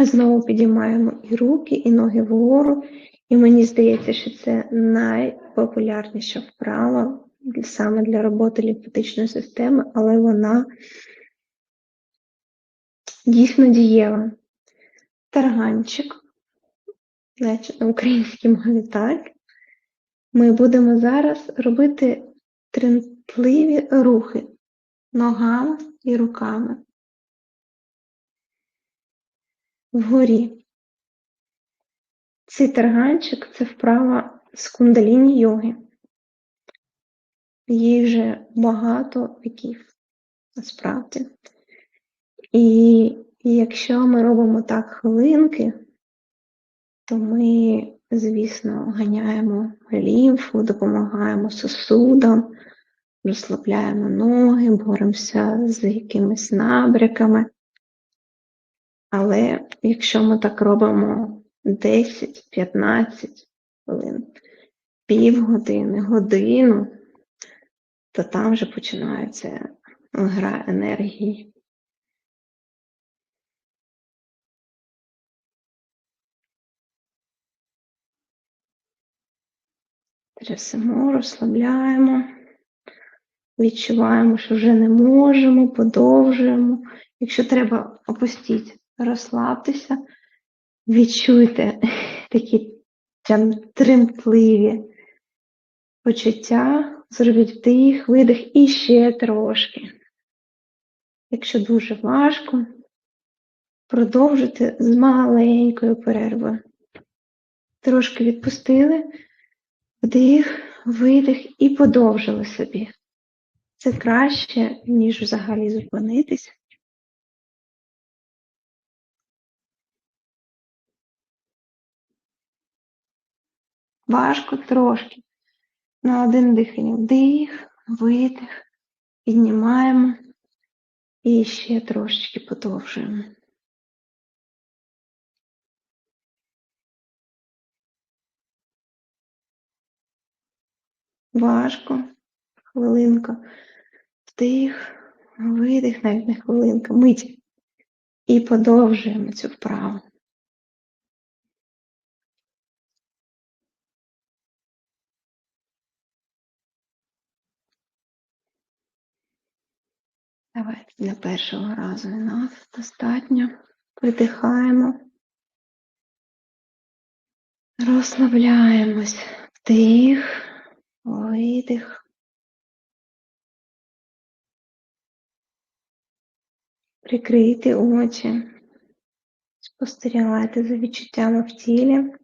Знову підіймаємо і руки, і ноги вгору. І мені здається, що це найпопулярніша вправа саме для роботи лімфатичної системи, але вона дійсно дієва. Тарганчик, значить на українській мові так. Ми будемо зараз робити тремтливі рухи ногами і руками. Вгорі. Цей тарганчик це вправа з кундаліні йоги. Їй вже багато віків, насправді. І, і якщо ми робимо так хвилинки, то ми, звісно, ганяємо лімфу, допомагаємо сосудам, розслабляємо ноги, боремося з якимись набряками. Але якщо ми так робимо 10-15 хвилин, півгодини, годину, то там вже починається гра енергії. Трясемо, розслабляємо, відчуваємо, що вже не можемо, подовжуємо. Якщо треба, опустіть, розслабтеся, відчуйте такі тремтливі почуття, зробіть вдих, видих і ще трошки. Якщо дуже важко, продовжуйте з маленькою перервою. Трошки відпустили, вдих, видих і подовжили собі. Це краще, ніж взагалі зупинитись. Важко трошки. На один дихання вдих, видих, піднімаємо і ще трошечки подовжуємо. Важко, хвилинка, вдих, видих, навіть не хвилинка, мить. І подовжуємо цю вправу. Давайте для першого разу і нас достатньо. Видихаємо. Розслабляємось. Вдих, видих. Прикрийте очі. Спостерігайте за відчуттями в тілі.